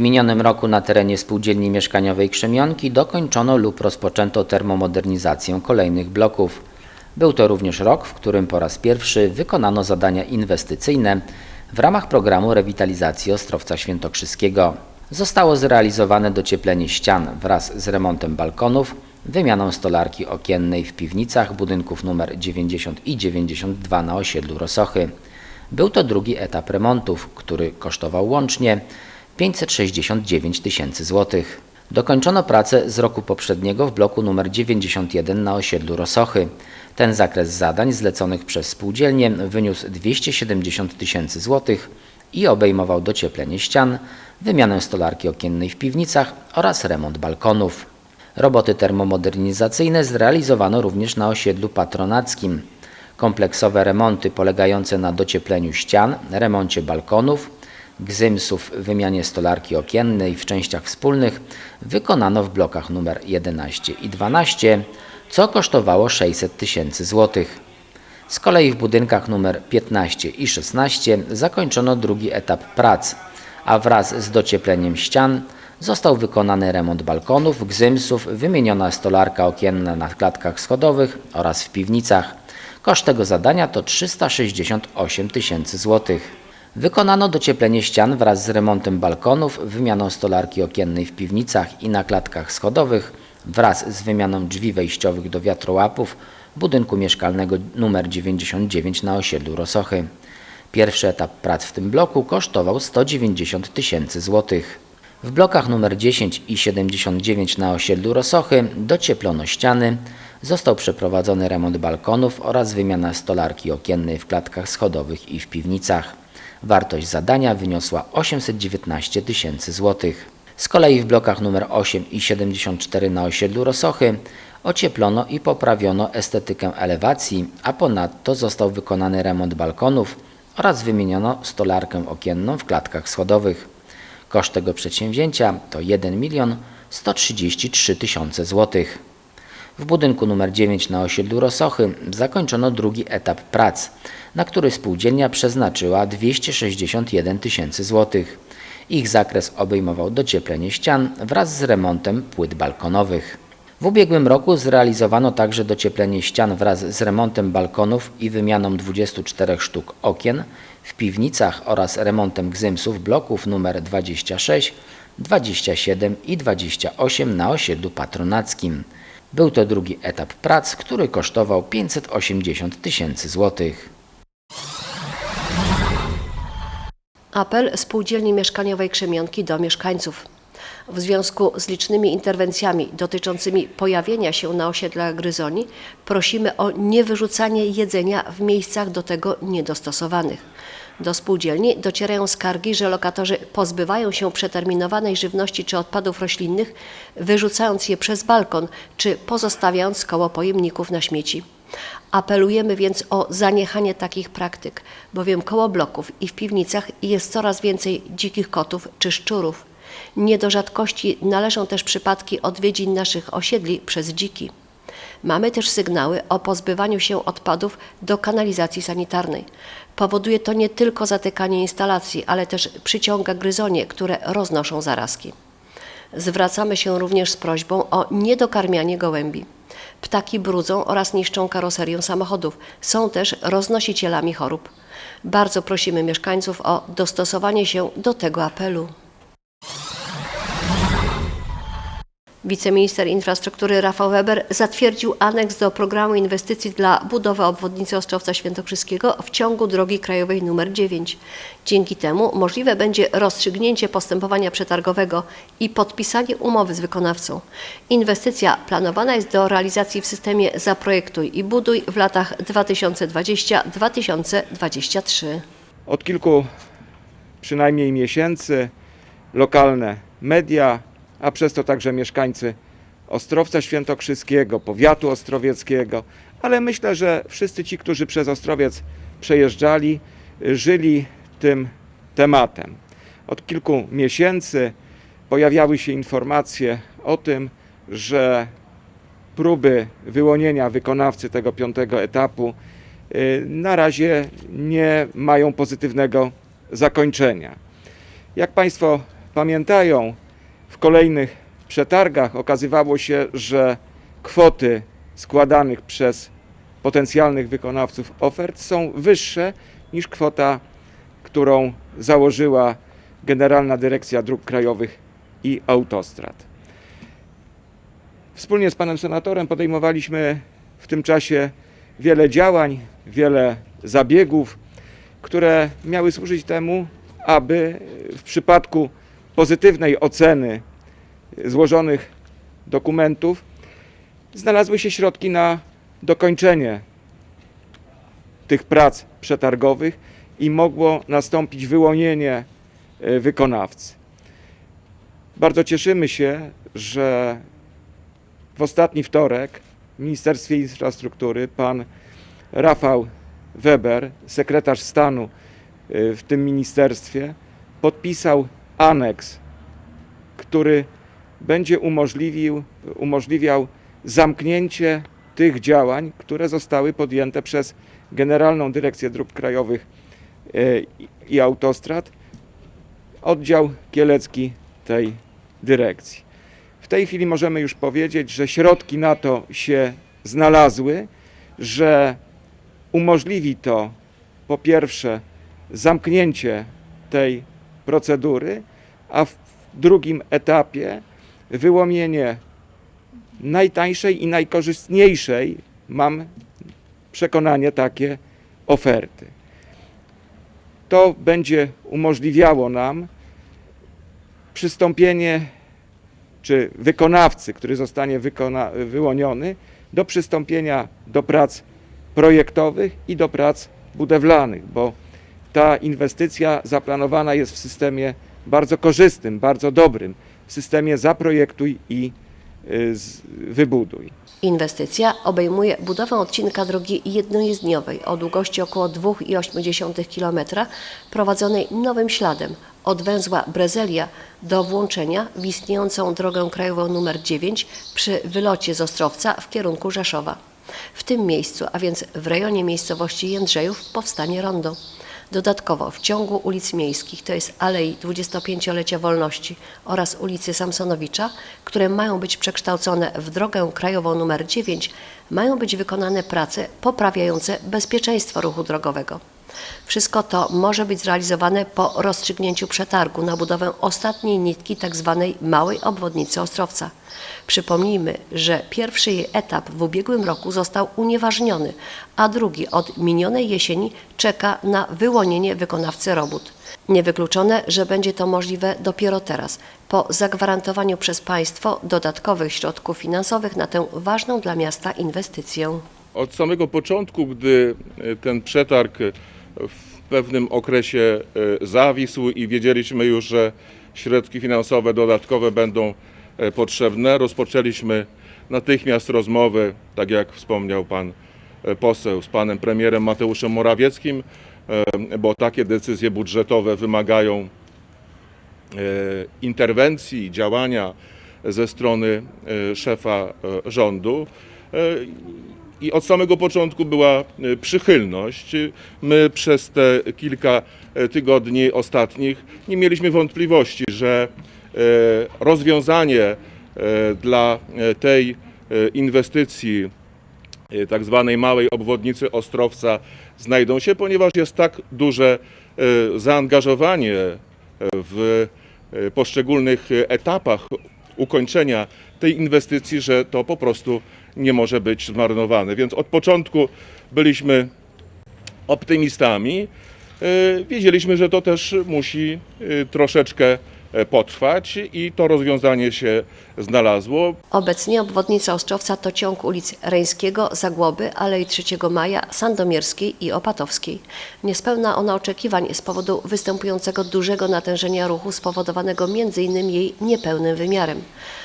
minionym roku na terenie spółdzielni mieszkaniowej Krzemionki dokończono lub rozpoczęto termomodernizację kolejnych bloków. Był to również rok, w którym po raz pierwszy wykonano zadania inwestycyjne w ramach programu rewitalizacji Ostrowca Świętokrzyskiego. Zostało zrealizowane docieplenie ścian wraz z remontem balkonów, wymianą stolarki okiennej w piwnicach budynków nr 90 i 92 na osiedlu Rosochy. Był to drugi etap remontów, który kosztował łącznie 569 tysięcy złotych. Dokończono pracę z roku poprzedniego w bloku nr 91 na osiedlu Rosochy. Ten zakres zadań zleconych przez spółdzielnię wyniósł 270 tysięcy złotych i obejmował docieplenie ścian, wymianę stolarki okiennej w piwnicach oraz remont balkonów. Roboty termomodernizacyjne zrealizowano również na osiedlu patronackim. Kompleksowe remonty polegające na dociepleniu ścian, remoncie balkonów, gzymsów, wymianie stolarki okiennej w częściach wspólnych wykonano w blokach nr 11 i 12, co kosztowało 600 tysięcy złotych. Z kolei w budynkach nr 15 i 16 zakończono drugi etap prac, a wraz z dociepleniem ścian został wykonany remont balkonów, gzymsów, wymieniona stolarka okienna na klatkach schodowych oraz w piwnicach. Koszt tego zadania to 368 tysięcy złotych. Wykonano docieplenie ścian wraz z remontem balkonów, wymianą stolarki okiennej w piwnicach i na klatkach schodowych wraz z wymianą drzwi wejściowych do wiatrołapów budynku mieszkalnego nr 99 na osiedlu Rosochy. Pierwszy etap prac w tym bloku kosztował 190 tysięcy złotych. W blokach nr 10 i 79 na osiedlu Rosochy docieplono ściany, został przeprowadzony remont balkonów oraz wymiana stolarki okiennej w klatkach schodowych i w piwnicach. Wartość zadania wyniosła 819 tysięcy złotych. Z kolei w blokach nr 8 i 74 na osiedlu Rosochy ocieplono i poprawiono estetykę elewacji, a ponadto został wykonany remont balkonów oraz wymieniono stolarkę okienną w klatkach schodowych. Koszt tego przedsięwzięcia to 1 milion 133 tysiące złotych. W budynku nr 9 na osiedlu Rosochy zakończono drugi etap prac, na który spółdzielnia przeznaczyła 261 tysięcy złotych. Ich zakres obejmował docieplenie ścian wraz z remontem płyt balkonowych. W ubiegłym roku zrealizowano także docieplenie ścian wraz z remontem balkonów i wymianą 24 sztuk okien w piwnicach oraz remontem gzymsów bloków nr 26, 27 i 28 na osiedlu patronackim. Był to drugi etap prac, który kosztował 580 tysięcy złotych. Apel Spółdzielni Mieszkaniowej Krzemionki do mieszkańców. W związku z licznymi interwencjami dotyczącymi pojawienia się na osiedlach gryzoni prosimy o niewyrzucanie jedzenia w miejscach do tego niedostosowanych. Do spółdzielni docierają skargi, że lokatorzy pozbywają się przeterminowanej żywności czy odpadów roślinnych, wyrzucając je przez balkon czy pozostawiając koło pojemników na śmieci. Apelujemy więc o zaniechanie takich praktyk, bowiem koło bloków i w piwnicach jest coraz więcej dzikich kotów czy szczurów. Nie do rzadkości należą też przypadki odwiedzin naszych osiedli przez dziki. Mamy też sygnały o pozbywaniu się odpadów do kanalizacji sanitarnej. Powoduje to nie tylko zatykanie instalacji, ale też przyciąga gryzonie, które roznoszą zarazki. Zwracamy się również z prośbą o niedokarmianie gołębi. Ptaki brudzą oraz niszczą karoserię samochodów. Są też roznosicielami chorób. Bardzo prosimy mieszkańców o dostosowanie się do tego apelu. Wiceminister Infrastruktury Rafał Weber zatwierdził aneks do programu inwestycji dla budowy obwodnicy Ostrowca Świętokrzyskiego w ciągu drogi krajowej nr 9. Dzięki temu możliwe będzie rozstrzygnięcie postępowania przetargowego i podpisanie umowy z wykonawcą. Inwestycja planowana jest do realizacji w systemie Zaprojektuj i buduj w latach 2020-2023. Od kilku przynajmniej miesięcy lokalne media, a przez to także mieszkańcy Ostrowca Świętokrzyskiego, powiatu ostrowieckiego, ale myślę, że wszyscy ci, którzy przez Ostrowiec przejeżdżali, żyli tym tematem. Od kilku miesięcy pojawiały się informacje o tym, że próby wyłonienia wykonawcy tego piątego etapu y, na razie nie mają pozytywnego zakończenia. Jak Państwo pamiętają, w kolejnych przetargach okazywało się, że kwoty składanych przez potencjalnych wykonawców ofert są wyższe niż kwota, którą założyła Generalna Dyrekcja Dróg Krajowych i Autostrad. Wspólnie z panem senatorem podejmowaliśmy w tym czasie wiele działań, wiele zabiegów, które miały służyć temu, aby w przypadku pozytywnej oceny złożonych dokumentów znalazły się środki na dokończenie tych prac przetargowych i mogło nastąpić wyłonienie e, wykonawcy. Bardzo cieszymy się, że w ostatni wtorek w Ministerstwie Infrastruktury pan Rafał Weber, sekretarz stanu y, w tym ministerstwie, podpisał aneks, który będzie umożliwił, umożliwiał zamknięcie tych działań, które zostały podjęte przez Generalną Dyrekcję Dróg Krajowych i- i Autostrad, oddział kielecki tej dyrekcji. W tej chwili możemy już powiedzieć, że środki na to się znalazły, że umożliwi to po pierwsze zamknięcie tej procedury, a w drugim etapie wyłonienie najtańszej i najkorzystniejszej, mam przekonanie, takie oferty. To będzie umożliwiało nam przystąpienie czy wykonawcy, który zostanie wykona- wyłoniony, do przystąpienia do prac projektowych i do prac budowlanych, bo ta inwestycja zaplanowana jest w systemie bardzo korzystnym, bardzo dobrym, w systemie zaprojektuj i y, wybuduj. Inwestycja obejmuje budowę odcinka drogi jednojezdniowej o długości około 2,8 km prowadzonej nowym śladem od węzła Brezelia do włączenia w istniejącą drogę krajową nr 9 przy wylocie z Ostrowca w kierunku Rzeszowa. W tym miejscu, a więc w rejonie miejscowości Jędrzejów, powstanie rondo. Dodatkowo w ciągu ulic miejskich, to jest Alei 25-lecia Wolności oraz ulicy Samsonowicza, które mają być przekształcone w drogę krajową nr 9, mają być wykonane prace poprawiające bezpieczeństwo ruchu drogowego. Wszystko to może być zrealizowane po rozstrzygnięciu przetargu na budowę ostatniej nitki tzw. małej obwodnicy Ostrowca. Przypomnijmy, że pierwszy jej etap w ubiegłym roku został unieważniony, a drugi od minionej jesieni czeka na wyłonienie wykonawcy robót. Niewykluczone, że będzie to możliwe dopiero teraz, po zagwarantowaniu przez państwo dodatkowych środków finansowych na tę ważną dla miasta inwestycję. Od samego początku, gdy ten przetarg w pewnym okresie e, zawisł i wiedzieliśmy już, że środki finansowe dodatkowe będą e, potrzebne, rozpoczęliśmy natychmiast rozmowy, tak jak wspomniał pan e, poseł, z panem premierem Mateuszem Morawieckim, bo takie decyzje budżetowe wymagają interwencji, działania ze strony szefa rządu. I od samego początku była e, przychylność. My przez te kilka e, tygodni ostatnich nie mieliśmy wątpliwości, że e, rozwiązanie dla tej inwestycji tak zwanej małej obwodnicy Ostrowca znajdą się, ponieważ jest tak duże zaangażowanie w poszczególnych etapach ukończenia tej inwestycji, że to po prostu nie może być zmarnowane. Więc od początku byliśmy optymistami. E, Wiedzieliśmy, że to też musi e, troszeczkę potrwać i to rozwiązanie się znalazło. Obecnie obwodnica Ostrowca to ciąg ulic Reńskiego, Zagłoby, Alei 3 Maja, Sandomierskiej i Opatowskiej. Niespełna ona oczekiwań z powodu występującego dużego natężenia ruchu spowodowanego m.in. jej niepełnym wymiarem.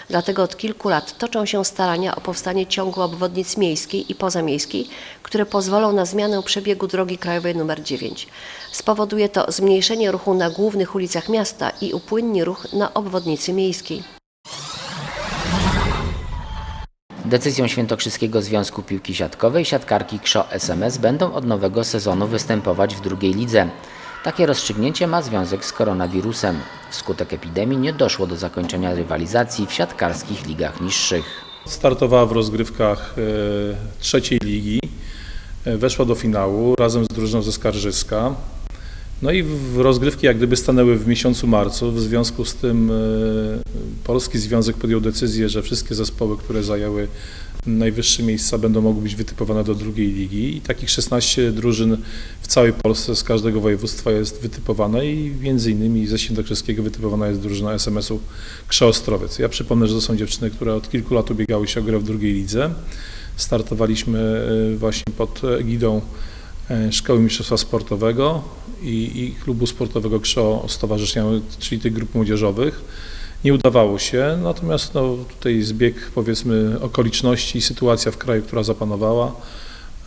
Dlatego od kilku lat toczą się starania o powstanie ciągu obwodnic miejskiej i pozamiejskiej, które pozwolą na zmianę przebiegu drogi krajowej nr 9. Spowoduje to zmniejszenie ruchu na głównych ulicach miasta i ruch na obwodnicy miejskiej. Decyzją Świętokrzyskiego Związku Piłki Siatkowej siatkarki KSZO SMS będą od nowego sezonu występować w drugiej lidze. Takie rozstrzygnięcie ma związek z koronawirusem. W Wskutek epidemii nie doszło do zakończenia rywalizacji w siatkarskich ligach niższych. Startowała w rozgrywkach e, trzeciej ligi, e, weszła do finału razem z drużyną ze Skarżyska. No i rozgrywki jak gdyby stanęły w miesiącu marcu. W związku z tym e, Polski Związek podjął decyzję, że wszystkie zespoły, które zajęły najwyższe miejsca będą mogły być wytypowane do drugiej ligi i takich 16 drużyn w całej Polsce z każdego województwa jest wytypowane i między innymi ze Świętokrzyskiego wytypowana jest drużyna SMS-u Krzeostrowiec. Ja przypomnę, że to są dziewczyny, które od kilku lat ubiegały się o grę w drugiej lidze. Startowaliśmy e, właśnie pod egidą Szkoły Mistrzostwa Sportowego i, i Klubu Sportowego KRZO Stowarzyszenia, czyli tych grup młodzieżowych. Nie udawało się, natomiast no, tutaj zbieg powiedzmy okoliczności i sytuacja w kraju, która zapanowała,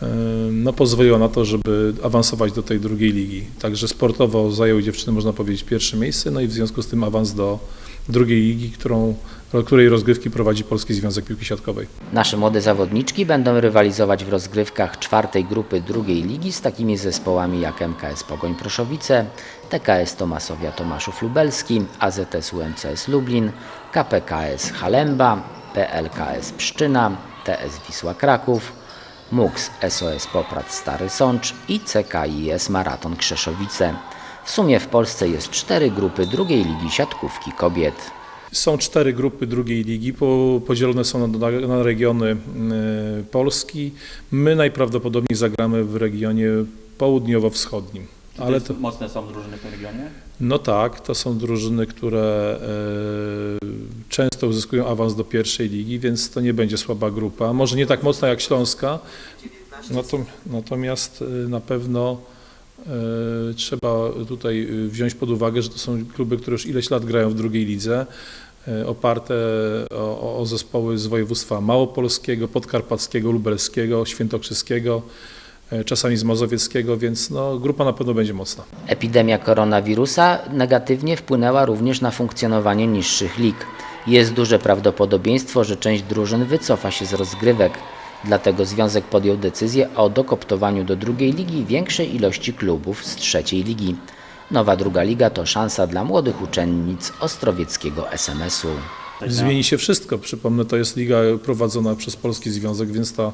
e, no, pozwoliła na to, żeby awansować do tej drugiej ligi. Także sportowo zajęły dziewczyny, można powiedzieć, pierwsze miejsce, no i w związku z tym awans do drugiej ligi, którą, której rozgrywki prowadzi Polski Związek Piłki Siatkowej. Nasze młode zawodniczki będą rywalizować w rozgrywkach czwartej grupy drugiej ligi z takimi zespołami jak MKS Pogoń Proszowice, TKS Tomasowia Tomaszów Lubelski, AZS UMCS Lublin, KPKS Halemba, PLKS Pszczyna, TS Wisła Kraków, MUX SOS Poprad Stary Sącz i CKIS Maraton Krzeszowice. W sumie w Polsce jest cztery grupy drugiej ligi siatkówki kobiet. Są cztery grupy drugiej ligi, po, podzielone są na, na, regiony y, Polski. My najprawdopodobniej zagramy w regionie południowo-wschodnim. Ale to, Mocne są drużyny w tym regionie? no tak, to są drużyny, które e, często uzyskują awans do pierwszej ligi, więc to nie będzie słaba grupa. Może nie tak mocna jak Śląska, natom- natomiast e, na pewno e, trzeba tutaj e, wziąć pod uwagę, że to są kluby, które już ileś lat grają w drugiej lidze, e, oparte o, o- o zespoły z województwa małopolskiego, podkarpackiego, lubelskiego, świętokrzyskiego, e, czasami z mazowieckiego, więc no, grupa na pewno będzie mocna. Epidemia koronawirusa negatywnie wpłynęła również na funkcjonowanie niższych lig. Jest duże prawdopodobieństwo, że część drużyn wycofa się z rozgrywek. Dlatego związek podjął decyzję o dokoptowaniu do drugiej ligi większej ilości klubów z trzeciej ligi. Nowa druga liga to szansa dla młodych uczennic ostrowieckiego SMS-u. Zmieni się wszystko. Przypomnę, to jest liga prowadzona przez Polski Związek, więc ta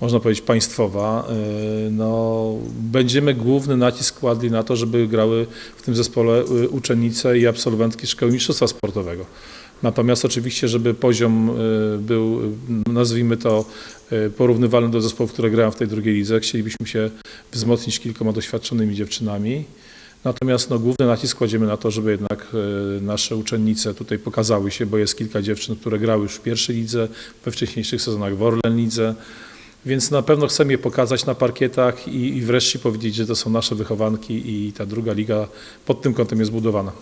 można powiedzieć państwowa. Yy, No, będziemy główny nacisk kładli na to, żeby grały w tym zespole y, uczennice i absolwentki Szkoły Mistrzostwa Sportowego. Natomiast oczywiście, żeby poziom y, był, nazwijmy to, y, porównywalny do zespołów, które grają w tej drugiej lidze, chcielibyśmy się wzmocnić kilkoma doświadczonymi dziewczynami. Natomiast no, główny nacisk kładziemy na to, żeby jednak e, nasze uczennice tutaj pokazały się, bo jest kilka dziewczyn, które grały już w pierwszej lidze, we wcześniejszych sezonach w Orlen Lidze. Więc na pewno chcemy je pokazać na parkietach i, i wreszcie powiedzieć, że to są nasze wychowanki i ta druga liga pod tym kątem jest budowana.